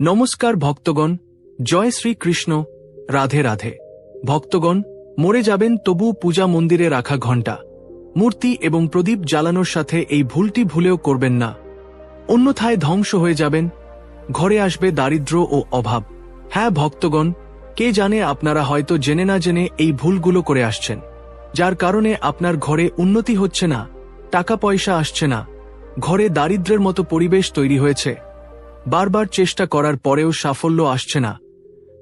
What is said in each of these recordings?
নমস্কার ভক্তগণ, জয় শ্রীকৃষ্ণ, রাধে রাধে। ভক্তগণ, মরে যাবেন তবু পূজা মন্দিরে রাখা ঘণ্টা। মূর্তি এবং প্রদীপ জ্বালানোর সাথে এই ভুলটি ভুলেও করবেন না। অন্যথায় ধ্বংস হয়ে যাবেন, ঘরে আসবে দারিদ্র ও অভাব। হ্যাঁ ভক্তগণ, কে জানে আপনারা হয়তো জেনে না জেনে এই ভুলগুলো করে আসছেন। যার কারণে আপনার ঘরে উন্নতি হচ্ছে না, টাকা পয়সা আসছে না, ঘরে দারিদ্র্যের মতো পরিবেশ তৈরি হয়েছে। বারবার চেষ্টা করার পরেও সাফল্য আসছে না।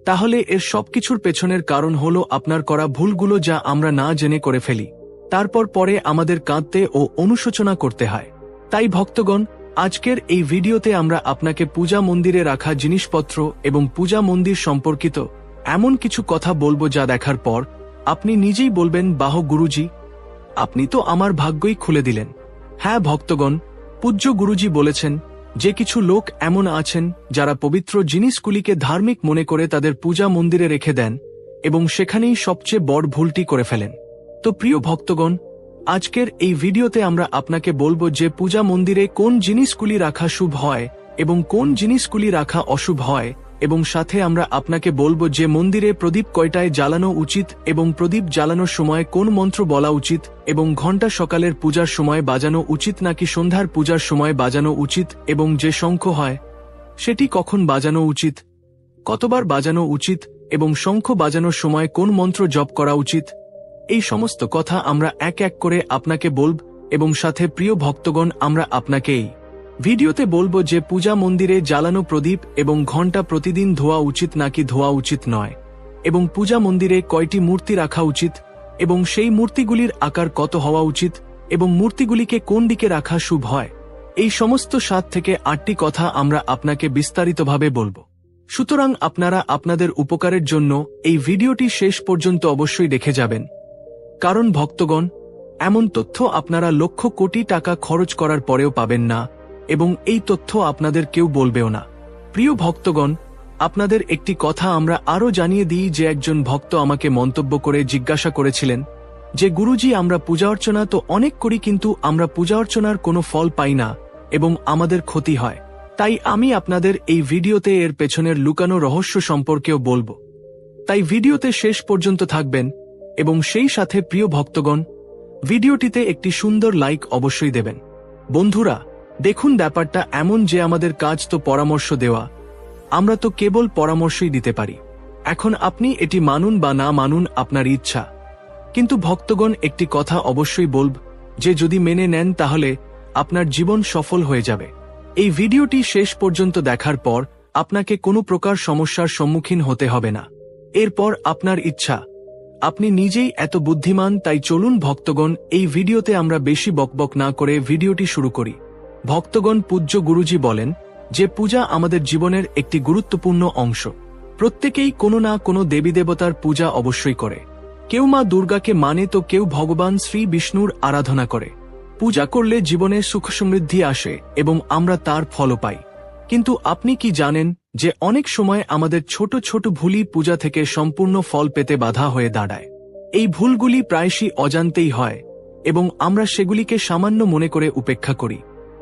তাহলে এর সবকিছুর পেছনের কারণ হলো আপনার করা ভুলগুলো যা আমরা না জেনে করে ফেলি। তারপর পরে আমাদের কাঁদতে ও অনুশোচনা করতে হয়। তাই ভক্তগণ, আজকের এই ভিডিওতে আমরা আপনাকে পূজা মন্দিরে রাখা জিনিসপত্র এবং পূজা মন্দির সম্পর্কিত এমন কিছু কথা বলব যা দেখার পর আপনি নিজেই বলবেন, বাহ গুরুজি, আপনি তো আমার ভাগ্যই খুলে দিলেন। হ্যাঁ ভক্তগণ, পূজ্য গুরুজি বলেছেন যে কিছু লোক এমন আছেন, যারা পবিত্র জিনিসগুলিকে ধার্মিক মনে করে তাদের পূজা মন্দিরে রেখে দেন এবং সেখানেই সবচেয়ে বড় ভুলটি করে ফেলেন। তো প্রিয় ভক্তগণ, আজকের এই ভিডিওতে আমরা আপনাকে বলব যে পূজা মন্দিরে কোন জিনিসগুলি রাখা শুভ হয় এবং কোন জিনিসগুলি রাখা অশুভ হয়। এবং সাথে আমরা আপনাকে বলব যে মন্দিরে প্রদীপ কয়টায় জ্বালানো উচিত এবং প্রদীপ জ্বালানোর সময় কোন মন্ত্র বলা উচিত এবং ঘণ্টা সকালের পূজার সময় বাজানো উচিত নাকি সন্ধ্যার পূজার সময় বাজানো উচিত এবং যে শঙ্খ হয়, সেটি কখন বাজানো উচিত, কতবার বাজানো উচিত এবং শঙ্খ বাজানোর সময় কোন মন্ত্র জপ করা উচিত, এই সমস্ত কথা আমরা এক এক করে আপনাকে বলব এবং সাথে প্রিয় ভক্তগণ, আমরা আপনাকেই ভিডিওতে বলব যে পূজা মন্দিরে জ্বালানো প্রদীপ এবং ঘণ্টা প্রতিদিন ধোয়া উচিত নাকি ধোয়া উচিত নয়। এবং পূজা মন্দিরে কয়টি মূর্তি রাখা উচিত এবং সেই মূর্তিগুলির আকার কত হওয়া উচিত এবং মূর্তিগুলিকে কোন দিকে রাখা শুভ হয়। এই সমস্ত সাত থেকে আটটি কথা আমরা আপনাকে বিস্তারিতভাবে বলব। সুতরাং আপনারা আপনাদের উপকারের জন্য এই ভিডিওটি শেষ পর্যন্ত অবশ্যই দেখে যাবেন। কারণ ভক্তগণ, এমন তথ্য আপনারা লক্ষ কোটি টাকা খরচ করার পরেও পাবেন না এবং এই তথ্য আপনাদের কেউ বলবেও না। প্রিয় ভক্তগণ, আপনাদের একটি কথা আমরা আরও জানিয়ে দিই যে একজন ভক্ত আমাকে মন্তব্য করে জিজ্ঞাসা করেছিলেন যে, গুরুজি, আমরা পূজা অর্চনা তো অনেক করি, কিন্তু আমরা পূজা অর্চনার কোনো ফল পাই না এবং আমাদের ক্ষতি হয়। তাই আমি আপনাদের এই ভিডিওতে এর পেছনের লুকানো রহস্য সম্পর্কেও বলব। তাই ভিডিওতে শেষ পর্যন্ত থাকবেন এবং সেই সাথে, প্রিয় ভক্তগণ, ভিডিওটিতে একটি সুন্দর লাইক অবশ্যই দেবেন। বন্ধুরা দেখুন ব্যাপারটা এমন যে আমাদের কাজ তো পরামর্শ দেওয়া। আমরা তো কেবল পরামর্শই দিতে পারি। এখন আপনি এটি মানুন বা না মানুন আপনার ইচ্ছা। কিন্তু ভক্তগণ একটি কথা অবশ্যই বলব, যে যদি মেনে নেন তাহলে আপনার জীবন সফল হয়ে যাবে। এই ভিডিওটি শেষ পর্যন্ত দেখার পর আপনাকে কোনো প্রকার সমস্যার সম্মুখীন হতে হবে না। এরপর আপনার ইচ্ছা। আপনি নিজেই এত বুদ্ধিমান, তাই চলুন ভক্তগণ, এই ভিডিওতে আমরা বেশি বকবক না করে ভিডিওটি শুরু করি। ভক্তগণ পূজ্য গুরুজি বলেন যে পূজা আমাদের জীবনের একটি গুরুত্বপূর্ণ অংশ। প্রত্যেকেই কোনো না কোনো দেবী দেবতার পূজা অবশ্যই করে। কেউ মা দুর্গাকে মানে তো কেউ ভগবান শ্রী বিষ্ণুর আরাধনা করে। পূজা করলে জীবনে সুখ সমৃদ্ধি আসে এবং আমরা তার ফলও পাই। কিন্তু আপনি কি জানেন যে অনেক সময় আমাদের ছোট ছোট ভুলই পূজা থেকে সম্পূর্ণ ফল পেতে বাধা হয়ে দাঁড়ায়? এই ভুলগুলি প্রায়শই অজান্তেই হয় এবং আমরা সেগুলিকে সামান্য মনে করে উপেক্ষা করি।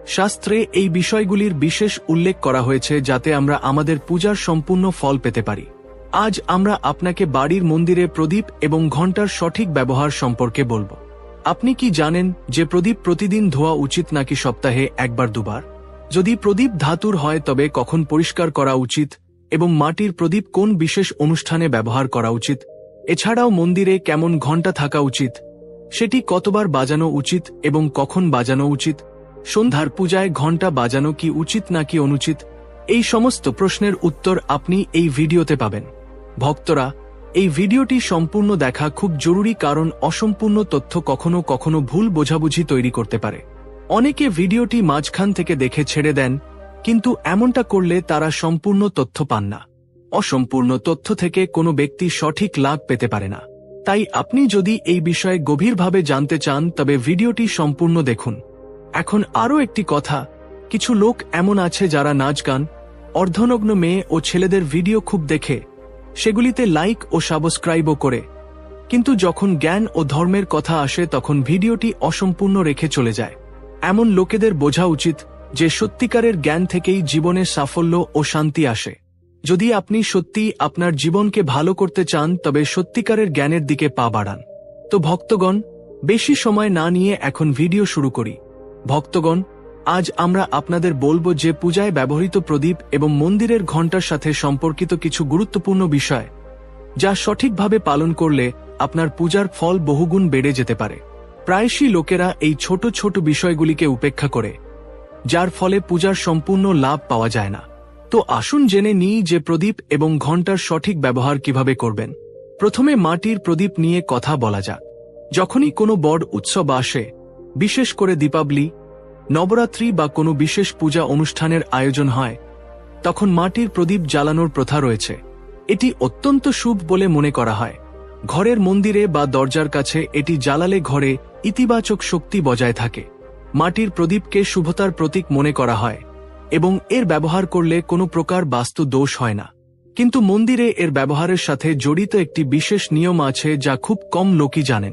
শাস্ত্রে এই বিষয়গুলির বিশেষ উল্লেখ করা হয়েছে যাতে আমরা আমাদের পূজার সম্পূর্ণ ফল পেতে পারি। আজ আমরা আপনাকে বাড়ির মন্দিরে প্রদীপ এবং ঘণ্টার সঠিক ব্যবহার সম্পর্কে বলব। আপনি কি জানেন যে প্রদীপ প্রতিদিন ধোয়া উচিত নাকি সপ্তাহে একবার দুবার? যদি প্রদীপ ধাতুর হয় তবে কখন পরিষ্কার করা উচিত এবং মাটির প্রদীপ কোন বিশেষ অনুষ্ঠানে ব্যবহার করা উচিত? এছাড়াও মন্দিরে কেমন ঘণ্টা থাকা উচিত? সেটি কতবার বাজানো উচিত এবং কখন বাজানো উচিত? সন্ধ্যার পূজায় ঘণ্টা বাজানো কি উচিত নাকি অনুচিত? এই সমস্ত প্রশ্নের উত্তর আপনি এই ভিডিওতে পাবেন। ভক্তরা, এই ভিডিওটি সম্পূর্ণ দেখা খুব জরুরি কারণ অসম্পূর্ণ তথ্য কখনো কখনো ভুল বোঝাবুঝি তৈরি করতে পারে। অনেকে ভিডিওটি মাঝখান থেকে দেখে ছেড়ে দেন, কিন্তু এমনটা করলে তারা সম্পূর্ণ তথ্য পান না। অসম্পূর্ণ তথ্য থেকে কোনো ব্যক্তি সঠিক লাভ পেতে পারে না। তাই আপনি যদি এই বিষয়ে গভীরভাবে জানতে চান, তবে ভিডিওটি সম্পূর্ণ দেখুন। এখন আরও একটি কথা। কিছু লোক এমন আছে যারা নাচ গান, অর্ধনগ্ন মেয়ে ও ছেলেদের ভিডিও খুব দেখে। সেগুলিতে লাইক ও সাবস্ক্রাইবও করে। কিন্তু যখন জ্ঞান ও ধর্মের কথা আসে, তখন ভিডিওটি অসম্পূর্ণ রেখে চলে যায়। এমন লোকেদের বোঝা উচিত যে সত্যিকারের জ্ঞান থেকেই জীবনে সাফল্য ও শান্তি আসে। যদি আপনি সত্যি আপনার জীবনকে ভালো করতে চান, তবে সত্যিকারের জ্ঞানের দিকে পা বাড়ান। তো ভক্তগণ, বেশি সময় না নিয়ে এখন ভিডিও শুরু করি। ভক্তগণ, আজ আমরা আপনাদের বলব যে পূজায় ব্যবহৃত প্রদীপ এবং মন্দিরের ঘণ্টার সাথে সম্পর্কিত কিছু গুরুত্বপূর্ণ বিষয়, যা সঠিকভাবে পালন করলে আপনার পূজার ফল বহুগুণ বেড়ে যেতে পারে। প্রায়শই লোকেরা এই ছোট ছোট বিষয়গুলিকে উপেক্ষা করে, যার ফলে পূজার সম্পূর্ণ লাভ পাওয়া যায় না। তো আসুন জেনে নিই যে প্রদীপ এবং ঘণ্টার সঠিক ব্যবহার কীভাবে করবেন। প্রথমে মাটির প্রদীপ নিয়ে কথা বলা যাক। যখনই কোনো বড় উৎসব আসে বিশেষ করে দীপাবলি, নবরাত্রি বা কোনো বিশেষ পূজা অনুষ্ঠানের আয়োজন হয়, তখন মাটির প্রদীপ জ্বালানোর প্রথা রয়েছে। এটি অত্যন্ত শুভ বলে মনে করা হয়। ঘরের মন্দিরে বা দরজার কাছে এটি জ্বালালে ঘরে ইতিবাচক শক্তি বজায় থাকে। মাটির প্রদীপকে শুভতার প্রতীক মনে করা হয় এবং এর ব্যবহার করলে কোনো প্রকার বাস্তু দোষ হয় না। কিন্তু মন্দিরে এর ব্যবহারের সাথে জড়িত একটি বিশেষ নিয়ম আছে যা খুব কম লোকই জানেন।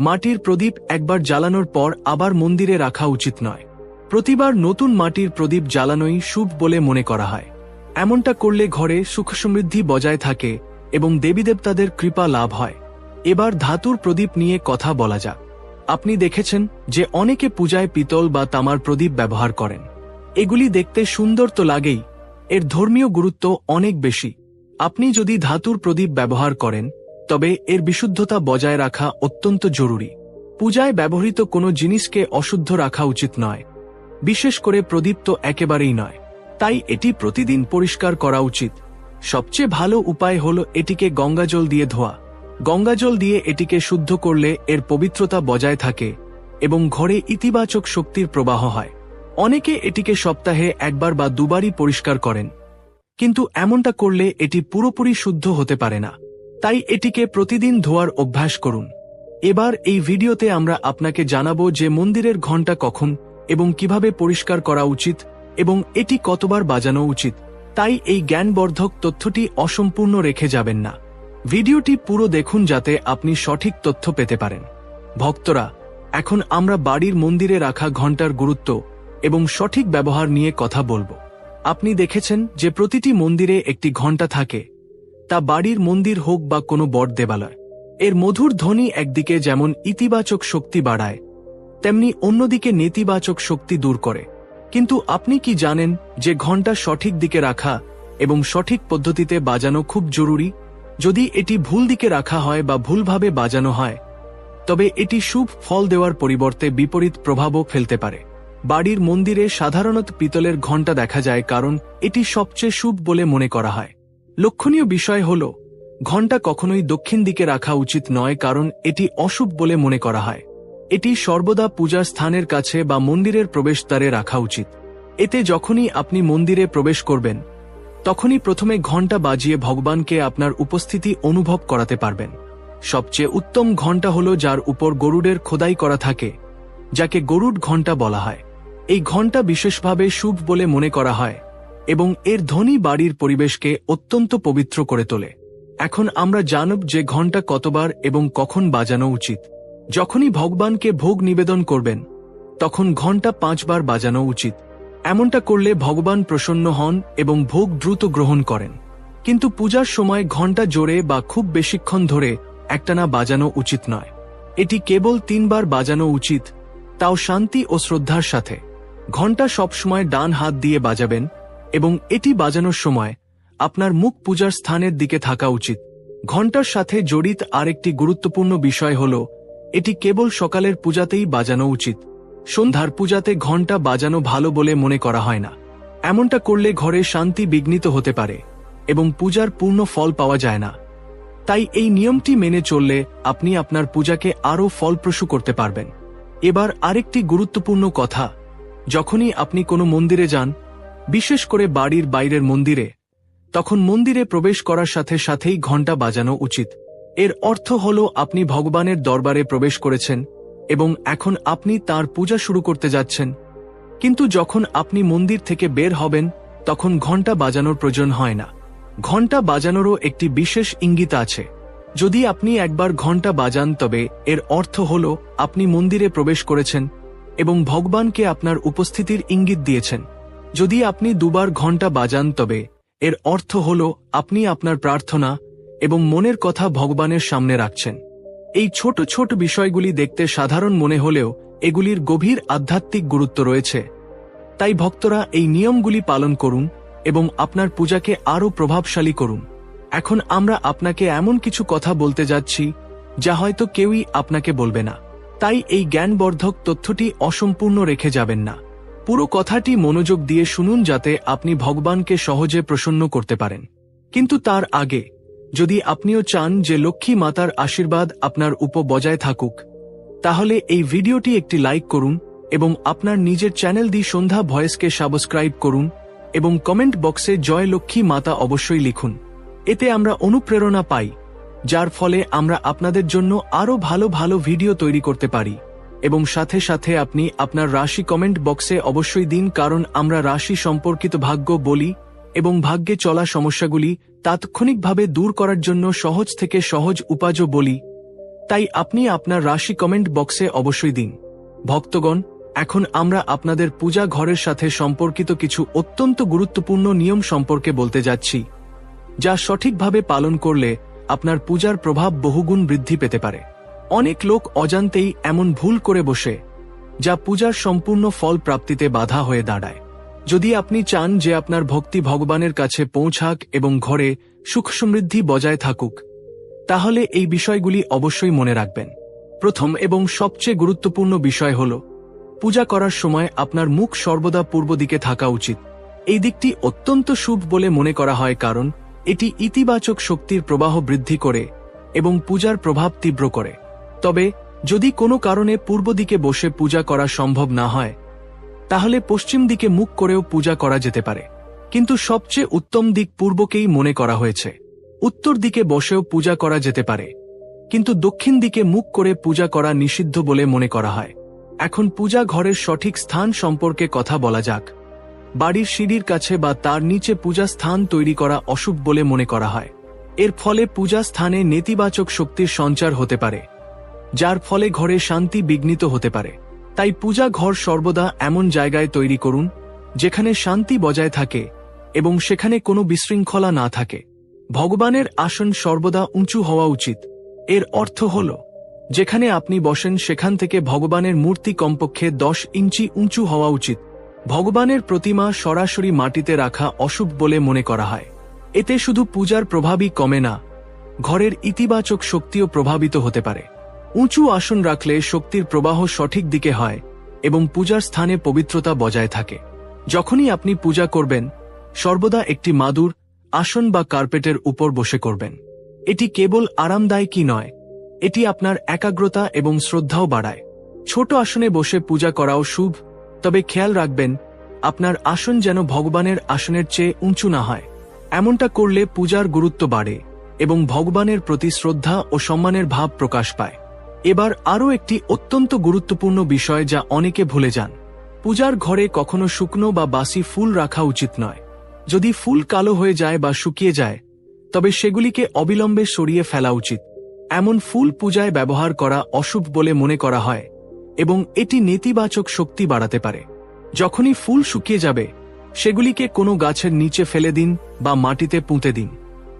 মাটির প্রদীপ একবার জ্বালানোর পর আবার মন্দিরে রাখা উচিত নয়। প্রতিবার নতুন মাটির প্রদীপ জ্বালানোই শুভ বলে মনে করা হয়। এমনটা করলে ঘরে সুখ সমৃদ্ধি বজায় থাকে এবং দেবীদেবতাদের কৃপা লাভ হয়। এবার ধাতুর প্রদীপ নিয়ে কথা বলা যাক। আপনি দেখেছেন যে অনেকে পূজায় পিতল বা তামার প্রদীপ ব্যবহার করেন। এগুলি দেখতে সুন্দর তো লাগেই, এর ধর্মীয় গুরুত্ব অনেক বেশি। আপনি যদি ধাতুর প্রদীপ ব্যবহার করেন তবে এর বিশুদ্ধতা বজায় রাখা অত্যন্ত জরুরি। পূজায় ব্যবহৃত কোনো জিনিসকে অশুদ্ধ রাখা উচিত নয়। বিশেষ করে প্রদীপ তো একেবারেই নয়। তাই এটি প্রতিদিন পরিষ্কার করা উচিত। সবচেয়ে ভালো উপায় হল এটিকে গঙ্গাজল দিয়ে ধোয়া। গঙ্গাজল দিয়ে এটিকে শুদ্ধ করলে এর পবিত্রতা বজায় থাকে এবং ঘরে ইতিবাচক শক্তির প্রবাহ হয়। অনেকে এটিকে সপ্তাহে একবার বা দুবারই পরিষ্কার করেন। কিন্তু এমনটা করলে এটি পুরোপুরি শুদ্ধ হতে পারে না। তাই এটিকে প্রতিদিন ধোয়ার অভ্যাস করুন। এবার এই ভিডিওতে আমরা আপনাকে জানাব যে মন্দিরের ঘণ্টা কখন এবং কীভাবে পরিষ্কার করা উচিত এবং এটি কতবার বাজানো উচিত। তাই এই জ্ঞানবর্ধক তথ্যটি অসম্পূর্ণ রেখে যাবেন না। ভিডিওটি পুরো দেখুন যাতে আপনি সঠিক তথ্য পেতে পারেন। ভক্তরা, এখন আমরা বাড়ির মন্দিরে রাখা ঘণ্টার গুরুত্ব এবং সঠিক ব্যবহার নিয়ে কথা বলব। আপনি দেখেছেন যে প্রতিটি মন্দিরে একটি ঘণ্টা থাকে। তা বাড়ির মন্দির হোক বা কোনো বট দেবালয়। এর মধুর ধ্বনি একদিকে যেমন ইতিবাচক শক্তি বাড়ায়, তেমনি অন্যদিকে নেতিবাচক শক্তি দূর করে। কিন্তু আপনি কি জানেন যে ঘণ্টা সঠিক দিকে রাখা এবং সঠিক পদ্ধতিতে বাজানো খুব জরুরি? যদি এটি ভুল দিকে রাখা হয় বা ভুলভাবে বাজানো হয়, তবে এটি শুভ ফল দেওয়ার পরিবর্তে বিপরীত প্রভাবও ফেলতে পারে। বাড়ির মন্দিরে সাধারণত পিতলের ঘণ্টা দেখা যায় কারণ এটি সবচেয়ে শুভ বলে মনে করা হয়। লক্ষণীয় বিষয় হল ঘণ্টা কখনোই দক্ষিণ দিকে রাখা উচিত নয় কারণ এটি অশুভ বলে মনে করা হয়। এটি সর্বদা পূজার স্থানের কাছে বা মন্দিরের প্রবেশদ্বারে রাখা উচিত। এতে যখনই আপনি মন্দিরে প্রবেশ করবেন, তখনই প্রথমে ঘণ্টা বাজিয়ে ভগবানকে আপনার উপস্থিতি অনুভব করাতে পারবেন। সবচেয়ে উত্তম ঘণ্টা হল যার উপর গরুডের খোদাই করা থাকে, যাকে গরুড ঘণ্টা বলা হয়। এই ঘণ্টা বিশেষভাবে শুভ বলে মনে করা হয়। এবং এর ধ্বনি বাড়ির পরিবেশকে অত্যন্ত পবিত্র করে তোলে। এখন আমরা জানব যে ঘণ্টা কতবার এবং কখন বাজানো উচিত। যখনই ভগবানকে ভোগ নিবেদন করবেন, তখন ঘণ্টা পাঁচবার বাজানো উচিত। এমনটা করলে ভগবান প্রসন্ন হন এবং ভোগ দ্রুত গ্রহণ করেন। কিন্তু পূজার সময় ঘণ্টা জোরে বা খুব বেশিক্ষণ ধরে একটানা বাজানো উচিত নয়। এটি কেবল তিনবার বাজানো উচিত, তাও শান্তি ও শ্রদ্ধার সাথে। ঘণ্টা সবসময় ডান হাত দিয়ে বাজাবেন এবং এটি বাজানোর সময় আপনার মুখ পূজার স্থানের দিকে থাকা উচিত। ঘণ্টার সাথে জড়িত আরেকটি গুরুত্বপূর্ণ বিষয় হল, এটি কেবল সকালের পূজাতেই বাজানো উচিত। সন্ধ্যার পূজাতে ঘণ্টা বাজানো ভালো বলে মনে করা হয় না। এমনটা করলে ঘরে শান্তি বিঘ্নিত হতে পারে এবং পূজার পূর্ণ ফল পাওয়া যায় না। তাই এই নিয়মটি মেনে চললে আপনি আপনার পূজাকে আরও ফলপ্রসূ করতে পারবেন। এবার আরেকটি গুরুত্বপূর্ণ কথা, যখনই আপনি কোনো মন্দিরে যান বিশেষ করে বাড়ির বাইরের মন্দিরে, তখন মন্দিরে প্রবেশ করার সাথে সাথেই ঘণ্টা বাজানো উচিত। এর অর্থ হল আপনি ভগবানের দরবারে প্রবেশ করেছেন এবং এখন আপনি তার পূজা শুরু করতে যাচ্ছেন। কিন্তু যখন আপনি মন্দির থেকে বের হবেন, তখন ঘণ্টা বাজানোর প্রয়োজন হয় না। ঘণ্টা বাজানোরও একটি বিশেষ ইঙ্গিত আছে। যদি আপনি একবার ঘণ্টা বাজান, তবে এর অর্থ হল আপনি মন্দিরে প্রবেশ করেছেন এবং ভগবানকে আপনার উপস্থিতির ইঙ্গিত দিয়েছেন। যদি আপনি দুবার ঘণ্টা বাজান তবে, এর অর্থ হল আপনি আপনার প্রার্থনা এবং মনের কথা ভগবানের সামনে রাখছেন। এই ছোট ছোট বিষয়গুলি দেখতে সাধারণ মনে হলেও এগুলির গভীর আধ্যাত্মিক গুরুত্ব রয়েছে। তাই ভক্তরা এই নিয়মগুলি পালন করুন এবং আপনার পূজাকে আরও প্রভাবশালী করুন। এখন আমরা আপনাকে এমন কিছু কথা বলতে যাচ্ছি, যা হয়তো কেউই আপনাকে বলবে না। তাই এই জ্ঞানবর্ধক তথ্যটি অসম্পূর্ণ রেখে যাবেন না। পুরো কথাটি মনোযোগ দিয়ে শুনুন যাতে আপনি ভগবানকে সহজে প্রসন্ন করতে পারেন। কিন্তু তার আগে, যদি আপনিও চান যে লক্ষ্মী মাতার আশীর্বাদ আপনার উপ বজায় থাকুক, তাহলে এই ভিডিওটি একটি লাইক করুন এবং আপনার নিজের চ্যানেল দি সন্ধ্যা ভয়েসকে সাবস্ক্রাইব করুন এবং কমেন্ট বক্সে জয় লক্ষ্মী মাতা অবশ্যই লিখুন। এতে আমরা অনুপ্রেরণা পাই, যার ফলে আমরা আপনাদের জন্য আরও ভালো ভালো ভিডিও তৈরি করতে পারি। এবং সাথে সাথে আপনি আপনার রাশি কমেন্ট বক্সে অবশ্যই দিন কারণ আমরা রাশি সম্পর্কিত ভাগ্য বলি এবং ভাগ্যে চলা সমস্যাগুলি তাৎক্ষণিকভাবে দূর করার জন্য সহজ থেকে সহজ উপায়ও বলি। তাই আপনি আপনার রাশি কমেন্ট বক্সে অবশ্যই দিন। ভক্তগণ, এখন আমরা আপনাদের পূজা ঘরের সাথে সম্পর্কিত কিছু অত্যন্ত গুরুত্বপূর্ণ নিয়ম সম্পর্কে বলতে যাচ্ছি, যা সঠিকভাবে পালন করলে আপনার পূজার প্রভাব বহুগুণ বৃদ্ধি পেতে পারে। অনেক লোক অজান্তেই এমন ভুল করে বসে, যা পূজার সম্পূর্ণ ফল প্রাপ্তিতে বাধা হয়ে দাঁড়ায়। যদি আপনি চান যে আপনার ভক্তি ভগবানের কাছে পৌঁছাক এবং ঘরে সুখ সমৃদ্ধি বজায় থাকুক, তাহলে এই বিষয়গুলি অবশ্যই মনে রাখবেন। প্রথম এবং সবচেয়ে গুরুত্বপূর্ণ বিষয় হল, পূজা করার সময় আপনার মুখ সর্বদা পূর্ব দিকে থাকা উচিত। এই দিকটি অত্যন্ত শুভ বলে মনে করা হয় কারণ, এটি ইতিবাচক শক্তির প্রবাহ বৃদ্ধি করে এবং পূজার প্রভাব তীব্র করে। তবে, যদি কোনো কারণে পূর্ব দিকে বসে পূজা করা সম্ভব না হয়, তাহলে পশ্চিম দিকে মুখ করেও পূজা করা যেতে পারে। কিন্তু সবচেয়ে উত্তম দিক পূর্বকেই মনে করা হয়েছে। উত্তর দিকে বসেও পূজা করা যেতে পারে, কিন্তু দক্ষিণ দিকে মুখ করে পূজা করা নিষিদ্ধ বলে মনে করা হয়। এখন পূজা ঘরের সঠিক স্থান সম্পর্কে কথা বলা যাক। বাড়ির সিঁড়ির কাছে বা তার নিচে পূজা স্থান তৈরি করা অশুভ বলে মনে করা হয়। এর ফলে পূজা স্থানে নেতিবাচক শক্তির সঞ্চার হতে পারে। যার ফলে ঘরে শান্তি বিঘ্নিত হতে পারে। তাই পূজা ঘর সর্বদা এমন জায়গায় তৈরি করুন, যেখানে শান্তি বজায় থাকে এবং সেখানে কোনো বিশৃঙ্খলা না থাকে। ভগবানের আসন সর্বদা উঁচু হওয়া উচিত। এর অর্থ হল, যেখানে আপনি বসেন সেখান থেকে ভগবানের মূর্তি কমপক্ষে দশ ইঞ্চি উঁচু হওয়া উচিত। ভগবানের প্রতিমা সরাসরি মাটিতে রাখা অশুভ বলে মনে করা হয়। এতে শুধু পূজার প্রভাবই কমে না, ঘরের ইতিবাচক শক্তিও প্রভাবিত হতে পারে। উঁচু আসন রাখলে শক্তির প্রবাহ সঠিক দিকে হয় এবং পূজার স্থানে পবিত্রতা বজায় থাকে। যখনই আপনি পূজা করবেন, সর্বদা একটি মাদুর, আসন বা কার্পেটের উপর বসে করবেন। এটি কেবল আরামদায়কই নয়, এটি আপনার একাগ্রতা এবং শ্রদ্ধাও বাড়ায়। ছোট আসনে বসে পূজা করাও শুভ, তবে খেয়াল রাখবেন, আপনার আসন যেন ভগবানের আসনের চেয়ে উঁচু না হয়। এমনটা করলে পূজার গুরুত্ব বাড়ে এবং ভগবানের প্রতি শ্রদ্ধা ও সম্মানের ভাব প্রকাশ পায়। এবার আরও একটি অত্যন্ত গুরুত্বপূর্ণ বিষয় যা অনেকে ভুলে যান। পূজার ঘরে কখনো শুকনো বা বাসি ফুল রাখা উচিত নয়। যদি ফুল কালো হয়ে যায় বা শুকিয়ে যায়, তবে সেগুলিকে অবিলম্বে সরিয়ে ফেলা উচিত। এমন ফুল পূজায় ব্যবহার করা অশুভ বলে মনে করা হয় এবং এটি নেতিবাচক শক্তি বাড়াতে পারে। যখনই ফুল শুকিয়ে যাবে, সেগুলিকে কোনো গাছের নিচে ফেলে দিন বা মাটিতে পুঁতে দিন।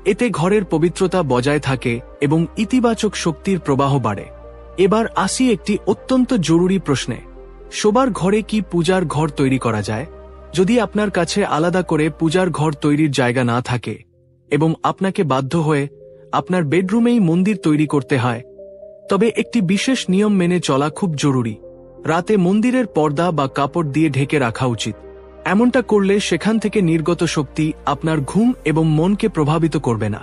এতে ঘরের পবিত্রতা বজায় থাকে এবং ইতিবাচক শক্তির প্রবাহ বাড়ে। এবার আসি একটি অত্যন্ত জরুরি প্রশ্নে। শোবার ঘরে কি পূজার ঘর তৈরি করা যায়? যদি আপনার কাছে আলাদা করে পূজার ঘর তৈরির জায়গা না থাকে এবং আপনাকে বাধ্য হয়ে আপনার বেডরুমেই মন্দির তৈরি করতে হয়, তবে একটি বিশেষ নিয়ম মেনে চলা খুব জরুরি। রাতে মন্দিরের পর্দা বা কাপড় দিয়ে ঢেকে রাখা উচিত। এমনটা করলে সেখান থেকে নির্গত শক্তি আপনার ঘুম এবং মনকে প্রভাবিত করবে না।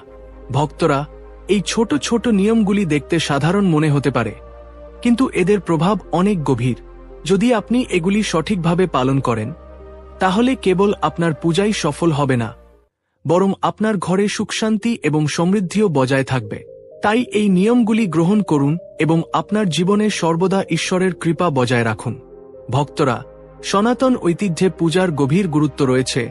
ভক্তরা, এই ছোট ছোট নিয়মগুলি দেখতে সাধারণ মনে হতে পারে। কিন্তু এদের প্রভাব অনেক গভীর। যদি আপনি এগুলি সঠিকভাবে পালন করেন, তাহলে কেবল আপনার পূজাই সফল হবে না, বরং আপনার ঘরে সুখশান্তি এবং সমৃদ্ধিও বজায় থাকবে। তাই এই নিয়মগুলি গ্রহণ করুন এবং আপনার জীবনে সর্বদা ঈশ্বরের কৃপা বজায় রাখুন। ভক্তরা, সনাতন ঐতিহ্যে পূজার গভীর গুরুত্ব রয়েছে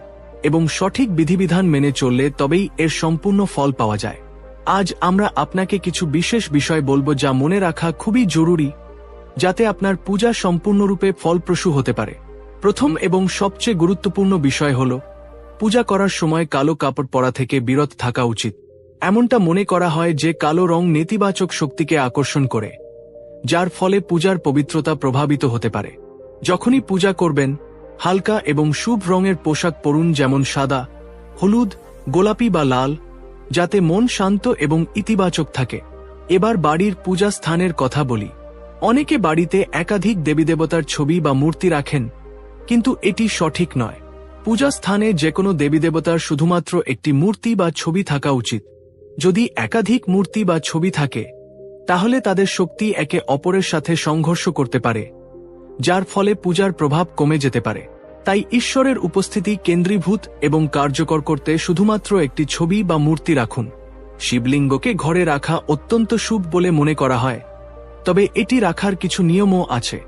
এবং সঠিক বিধিবিধান মেনে চললে তবেই এর সম্পূর্ণ ফল পাওয়া যায়। আজ আমরা আপনাকে কিছু বিশেষ বিষয় বলব যা মনে রাখা খুবই জরুরি, যাতে আপনার পূজা সম্পূর্ণরূপে ফলপ্রসূ হতে পারে। প্রথম এবং সবচেয়ে গুরুত্বপূর্ণ বিষয় হল, পূজা করার সময় কালো কাপড় পরা থেকে বিরত থাকা উচিত। এমনটা মনে করা হয় যে কালো রং নেতিবাচক শক্তিকে আকর্ষণ করে, যার ফলে পূজার পবিত্রতা প্রভাবিত হতে পারে। যখনই পূজা করবেন, হালকা এবং শুভ রঙের পোশাক পরুন যেমন সাদা, হলুদ, গোলাপি বা লাল যাতে মন শান্ত এবং ইতিবাচক থাকে। এবার বাড়ির পূজা স্থানের কথা বলি। অনেকে বাড়িতে একাধিক দেবীদেবতার ছবি বা মূর্তি রাখেন, কিন্তু এটি সঠিক নয়। পূজা স্থানে যে কোনো দেবীদেবতার শুধুমাত্র একটি মূর্তি বা ছবি থাকা উচিত। যদি একাধিক মূর্তি বা ছবি থাকে, তাহলে তাদের শক্তি একে অপরের সাথে সংঘর্ষ করতে পারে, যার ফলে পূজার প্রভাব কমে যেতে পারে। তাই ঈশ্বরের উপস্থিতি কেন্দ্রীভূত এবং কার্যকর করতে শুধুমাত্র একটি ছবি বা মূর্তি রাখুন। শিবলিঙ্গকে ঘরে রাখা অত্যন্ত শুভ বলে মনে করা হয়। তবে এটি রাখার কিছু নিয়মও আছে।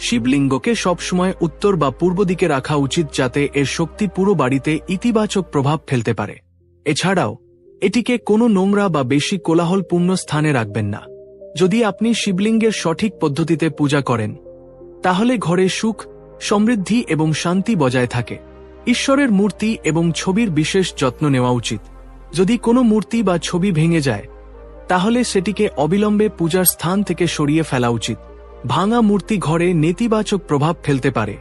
শিবলিঙ্গকে সবসময় উত্তর বা পূর্ব দিকে রাখা উচিত যাতে এর শক্তি পুরো বাড়িতে ইতিবাচক প্রভাব ফেলতে পারে। এছাড়াও, এটিকে কোনো নোংরা বা বেশি কোলাহলপূর্ণ স্থানে রাখবেন না। যদি আপনি শিবলিঙ্গের সঠিক পদ্ধতিতে পূজা করেন, তাহলে ঘরে সুখ সমৃদ্ধি এবং শান্তি বজায় থাকে। ঈশ্বরের মূর্তি এবং ছবির বিশেষ যত্ন নেওয়া উচিত। যদি কোনো মূর্তি বা ছবি ভেঙে যায়, তাহলে সেটিকে অবিলম্বে পূজার স্থান থেকে সরিয়ে ফেলা উচিত। ভাঙা মূর্তি ঘরে নেতিবাচক প্রভাব ফেলতে পারে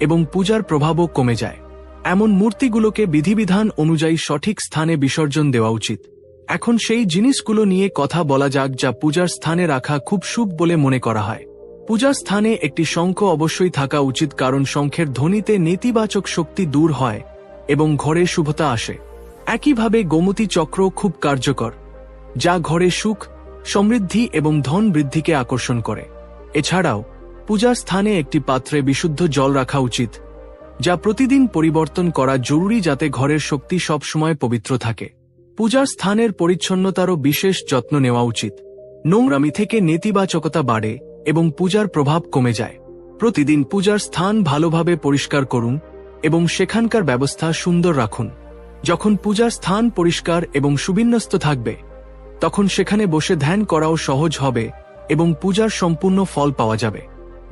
এবং পূজার প্রভাবও কমে যায়। এমন মূর্তিগুলোকে বিধিবিধান অনুযায়ী সঠিক স্থানে বিসর্জন দেওয়া উচিত। এখন সেই জিনিসগুলো নিয়ে কথা বলা যাক যা পূজার স্থানে রাখা খুব শুভ বলে মনে করা হয়। পূজার স্থানে একটি শঙ্খ অবশ্যই থাকা উচিত কারণ শঙ্খের ধ্বনিতে নেতিবাচক শক্তি দূর হয় এবং ঘরে শুভতা আসে। একইভাবে গোমতী চক্র খুব কার্যকর, যা ঘরে সুখ, সমৃদ্ধি এবং ধন বৃদ্ধিকে আকর্ষণ করে। এছাড়াও, পূজার স্থানে একটি পাত্রে বিশুদ্ধ জল রাখা উচিত, যা প্রতিদিন পরিবর্তন করা জরুরি যাতে ঘরের শক্তি সবসময় পবিত্র থাকে। পূজার স্থানের পরিচ্ছন্নতারও বিশেষ যত্ন নেওয়া উচিত। নোংরামি থেকে নেতিবাচকতা বাড়ে এবং পূজার প্রভাব কমে যায়। প্রতিদিন পূজার স্থান ভালোভাবে পরিষ্কার করুন এবং সেখানকার ব্যবস্থা সুন্দর রাখুন। যখন পূজার স্থান পরিষ্কার এবং সুবিন্যস্ত থাকবে, তখন সেখানে বসে ধ্যান করাও সহজ হবে এবং পূজার সম্পূর্ণ ফল পাওয়া যাবে।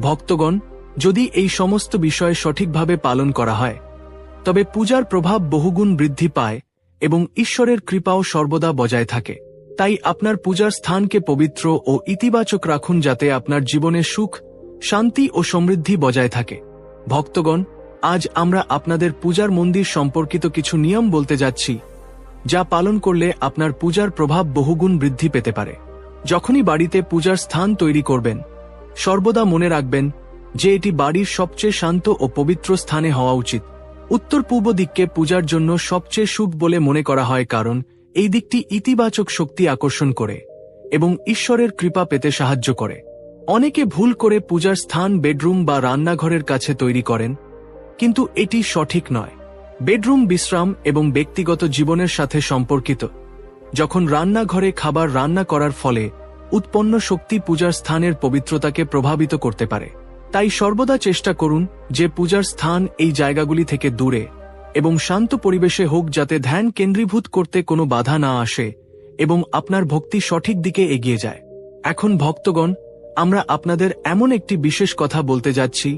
ভক্তগণ, যদি এই সমস্ত বিষয় সঠিকভাবে পালন করা হয়, তবে পূজার প্রভাব বহুগুণ বৃদ্ধি পায় এবং ঈশ্বরের কৃপাও সর্বদা বজায় থাকে। তাই আপনার পূজার স্থানকে পবিত্র ও ইতিবাচক রাখুন যাতে আপনার জীবনে সুখ, শান্তি ও সমৃদ্ধি বজায় থাকে। ভক্তগণ, আজ আমরা আপনাদের পূজার মন্দির সম্পর্কিত কিছু নিয়ম বলতে যাচ্ছি, যা পালন করলে আপনার পূজার প্রভাব বহুগুণ বৃদ্ধি পেতে পারে। যখনই বাড়িতে পূজার স্থান তৈরি করবেন, সর্বদা মনে রাখবেন যে এটি বাড়ির সবচেয়ে শান্ত ও পবিত্র স্থানে হওয়া উচিত। উত্তর পূর্ব দিককে পূজার জন্য সবচেয়ে শুভ বলে মনে করা হয় কারণ এই দিকটি ইতিবাচক শক্তি আকর্ষণ করে এবং ঈশ্বরের কৃপা পেতে সাহায্য করে। অনেকে ভুল করে পূজার স্থান, বেডরুম বা রান্নাঘরের কাছে তৈরি করেন, কিন্তু এটি সঠিক নয়। বেডরুম বিশ্রাম এবং ব্যক্তিগত জীবনের সাথে সম্পর্কিত। যখন রান্নাঘরে খাবার রান্না করার ফলে উৎপন্ন শক্তি পূজার স্থানের পবিত্রতাকে প্রভাবিত করতে পারে। তাই সর্বদা চেষ্টা করুন যে পূজার স্থান এই জায়গাগুলি থেকে দূরে এবং শান্ত পরিবেশে হোক যাতে ধ্যান কেন্দ্রীভূত করতে কোনো বাধা না আসে এবং আপনার ভক্তি সঠিক দিকে এগিয়ে যায়। এখন ভক্তগণ, আমরা আপনাদের এমন একটি বিশেষ কথা বলতে যাচ্ছি,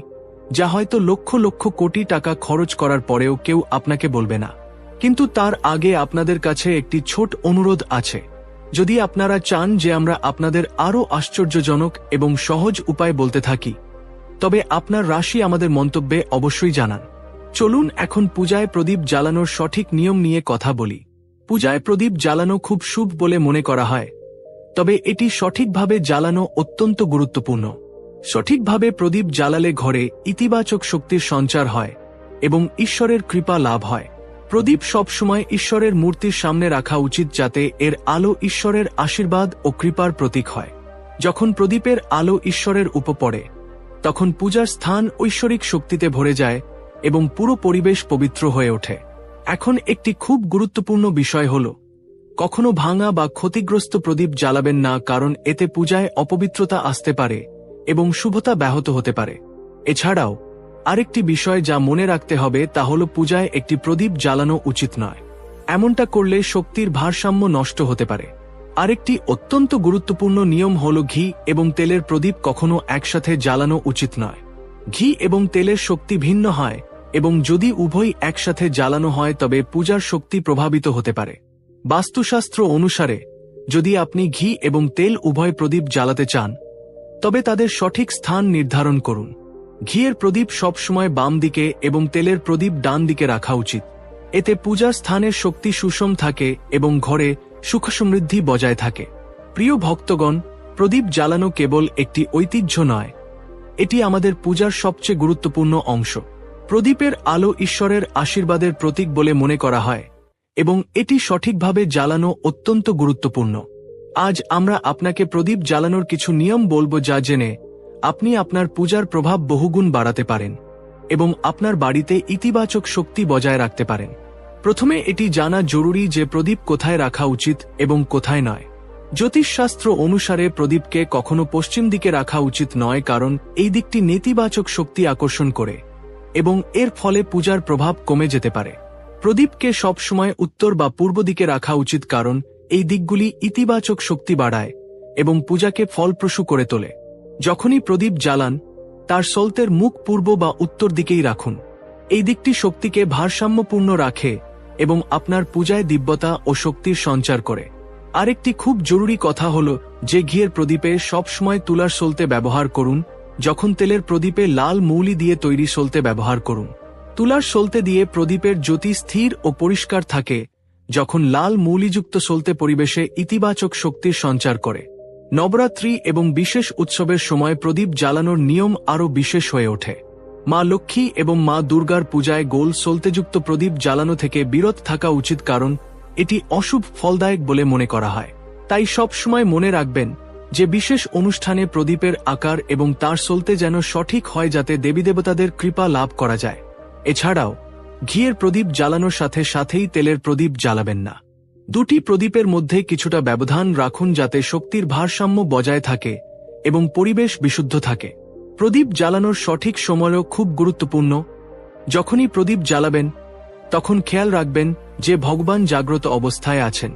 যা হয়তো লক্ষ লক্ষ কোটি টাকা খরচ করার পরেও কেউ আপনাকে বলবে না। কিন্তু তার আগে আপনাদের কাছে একটি ছোট অনুরোধ আছে। যদি আপনারা চান যে আমরা আপনাদের আরও আশ্চর্যজনক এবং সহজ উপায় বলতে থাকি, তবে আপনার রাশি আমাদের মন্তব্যে অবশ্যই জানান। চলুন এখন পূজায় প্রদীপ জ্বালানোর সঠিক নিয়ম নিয়ে কথা বলি। পূজায় প্রদীপ জ্বালানো খুব শুভ বলে মনে করা হয়। তবে এটি সঠিকভাবে জ্বালানো অত্যন্ত গুরুত্বপূর্ণ। সঠিকভাবে প্রদীপ জ্বালালে ঘরে ইতিবাচক শক্তির সঞ্চার হয় এবং ঈশ্বরের কৃপা লাভ হয়। প্রদীপ সবসময় ঈশ্বরের মূর্তির সামনে রাখা উচিত যাতে এর আলো ঈশ্বরের আশীর্বাদ ও কৃপার প্রতীক হয়। যখন প্রদীপের আলো ঈশ্বরের উপ পড়ে, তখন পূজার স্থান ঐশ্বরিক শক্তিতে ভরে যায় এবং পুরো পরিবেশ পবিত্র হয়ে ওঠে। এখন একটি খুব গুরুত্বপূর্ণ বিষয় হল, কখনো ভাঙা বা ক্ষতিগ্রস্ত প্রদীপ জ্বালাবেন না কারণ এতে পূজায় অপবিত্রতা আসতে পারে এবং শুভতা ব্যাহত হতে পারে। এছাড়াও, আরেকটি বিষয় যা মনে রাখতে হবে তা হল পূজায় একটি প্রদীপ জ্বালানো উচিত নয়। এমনটা করলে শক্তির ভারসাম্য নষ্ট হতে পারে। আরেকটি অত্যন্ত গুরুত্বপূর্ণ নিয়ম হল ঘি এবং তেলের প্রদীপ কখনো একসাথে জ্বালানো উচিত নয়। ঘি এবং তেলের শক্তি ভিন্ন হয় এবং যদি উভয় একসাথে জ্বালানো হয় তবে পূজার শক্তি প্রভাবিত হতে পারে। বাস্তুশাস্ত্র অনুসারে, যদি আপনি ঘি এবং তেল উভয় প্রদীপ জ্বালাতে চান, তবে তাদের সঠিক স্থান নির্ধারণ করুন। ঘিয়ের প্রদীপ সবসময় বাম দিকে এবং তেলের প্রদীপ ডান দিকে রাখা উচিত। এতে পূজার স্থানের শক্তি সুষম থাকে এবং ঘরে সুখ সমৃদ্ধি বজায় থাকে। প্রিয় ভক্তগণ, প্রদীপ জ্বালানো কেবল একটি ঐতিহ্য নয়, এটি আমাদের পূজার সবচেয়ে গুরুত্বপূর্ণ অংশ। প্রদীপের আলো ঈশ্বরের আশীর্বাদের প্রতীক বলে মনে করা হয়, এবং এটি সঠিকভাবে জ্বালানো অত্যন্ত গুরুত্বপূর্ণ। আজ আমরা আপনাকে প্রদীপ জ্বালানোর কিছু নিয়ম বলব যা জেনে আপনি আপনার পূজার প্রভাব বহুগুণ বাড়াতে পারেন, এবং আপনার বাড়িতে ইতিবাচক শক্তি বজায় রাখতে পারেন। প্রথমে এটি জানা জরুরি যে প্রদীপ কোথায় রাখা উচিত এবং কোথায় নয়। জ্যোতিষশাস্ত্র অনুসারে প্রদীপকে কখনো পশ্চিম দিকে রাখা উচিত নয়, কারণ এই দিকটি নেতিবাচক শক্তি আকর্ষণ করে। এবং এর ফলে পূজার প্রভাব কমে যেতে পারে। প্রদীপকে সবসময় উত্তর বা পূর্ব দিকে রাখা উচিত কারণ, এই দিকগুলি ইতিবাচক শক্তি বাড়ায় এবং পূজাকে ফলপ্রসূ করে তোলে। যখনই প্রদীপ জ্বালান, তার সলতের মুখ পূর্ব বা উত্তর দিকেই রাখুন। এই দিকটি শক্তিকে ভারসাম্যপূর্ণ রাখে এবং আপনার পূজায় দিব্যতা ও শক্তির সঞ্চার করে। আরেকটি খুব জরুরি কথা হল যে ঘিয়ের প্রদীপে সবসময় তুলার সলতে ব্যবহার করুন যখন তেলের প্রদীপে লাল মৌলি দিয়ে তৈরি সলতে ব্যবহার করুন। তুলার সলতে দিয়ে প্রদীপের জ্যোতি স্থির ও পরিষ্কার থাকে, যখন লাল মৌলিযুক্ত সলতে পরিবেশে ইতিবাচক শক্তির সঞ্চার করে। নবরাত্রি এবং বিশেষ উৎসবের সময় প্রদীপ জ্বালানোর নিয়ম আরও বিশেষ হয়ে ওঠে। মা লক্ষ্মী এবং মা দুর্গার পূজায় গোল সলতেযুক্ত প্রদীপ জ্বালানো থেকে বিরত থাকা উচিত কারণ, এটি অশুভ ফলদায়ক বলে মনে করা হয়। তাই সব সময় মনে রাখবেন যে বিশেষ অনুষ্ঠানে প্রদীপের আকার এবং তার সলতে যেন সঠিক হয় যাতে দেবী দেবতাদের কৃপা লাভ করা যায়। এছাড়াও, ঘিয়ের প্রদীপ জ্বালানোর সাথে সাথেই তেলের প্রদীপ জ্বালাবেন না। দুটি প্রদীপের মধ্যে কিছুটা ব্যবধান রাখুন যাতে শক্তির ভারসাম্য বজায় থাকে এবং পরিবেশ বিশুদ্ধ থাকে। প্রদীপ জ্বালানোর সঠিক সময়ও খুব গুরুত্বপূর্ণ। যখনই প্রদীপ জ্বালাবেন, তখন খেয়াল রাখবেন যে ভগবান জাগ্রত অবস্থায় আছেন।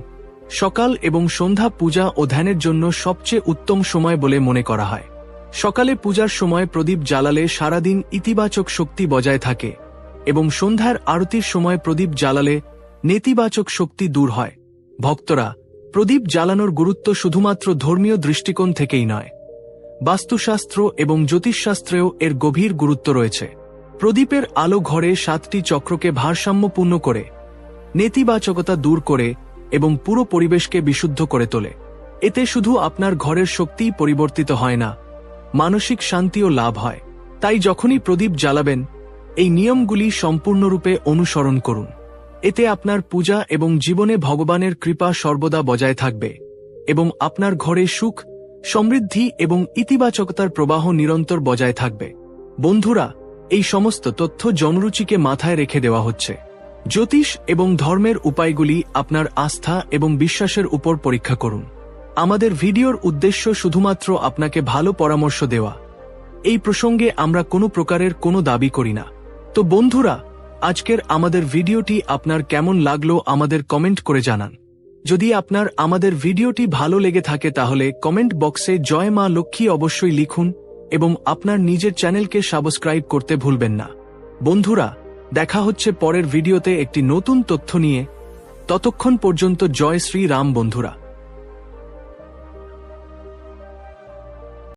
সকাল এবং সন্ধ্যা পূজা ও ধ্যানের জন্য সবচেয়ে উত্তম সময় বলে মনে করা হয়। সকালে পূজার সময় প্রদীপ জ্বালালে সারাদিন ইতিবাচক শক্তি বজায় থাকে এবং সন্ধ্যার আরতির সময় প্রদীপ জ্বালালে নেতিবাচক শক্তি দূর হয়। ভক্তরা, প্রদীপ জ্বালানোর গুরুত্ব শুধুমাত্র ধর্মীয় দৃষ্টিকোণ থেকেই নয়। বাস্তুশাস্ত্র এবং জ্যোতিষশাস্ত্রেও এর গভীর গুরুত্ব রয়েছে। প্রদীপের আলো ঘরে সাতটি চক্রকে ভারসাম্যপূর্ণ করে, নেতিবাচকতা দূর করে এবং পুরো পরিবেশকে বিশুদ্ধ করে তোলে। এতে শুধু আপনার ঘরের শক্তিই পরিবর্তিত হয় না, মানসিক শান্তিও লাভ হয়। তাই যখনই প্রদীপ জ্বালাবেন, এই নিয়মগুলি সম্পূর্ণরূপে অনুসরণ করুন। এতে আপনার পূজা এবং জীবনে ভগবানের কৃপা সর্বদা বজায় থাকবে এবং আপনার ঘরে সুখ, সমৃদ্ধি এবং ইতিবাচকতার প্রবাহ নিরন্তর বজায় থাকবে। বন্ধুরা, এই সমস্ত তথ্য জনরুচিকে মাথায় রেখে দেওয়া হচ্ছে। জ্যোতিষ এবং ধর্মের উপায়গুলি আপনার আস্থা এবং বিশ্বাসের উপর পরীক্ষা করুন। আমাদের ভিডিওর উদ্দেশ্য শুধুমাত্র আপনাকে ভালো পরামর্শ দেওয়া। এই প্রসঙ্গে আমরা কোনো প্রকারের কোনো দাবি করি না। তো বন্ধুরা, আজকের আমাদের ভিডিওটি আপনার কেমন লাগল আমাদের কমেন্ট করে জানান। যদি আপনার আমাদের ভিডিওটি ভালো লেগে থাকে তাহলে কমেন্ট বক্সে জয় মা লক্ষ্মী অবশ্যই লিখুন এবং আপনার নিজের চ্যানেলকে সাবস্ক্রাইব করতে ভুলবেন না। বন্ধুরা দেখা হচ্ছে পরের ভিডিওতে একটি নতুন তথ্য নিয়ে। ততক্ষণ পর্যন্ত জয় শ্রী রাম বন্ধুরা।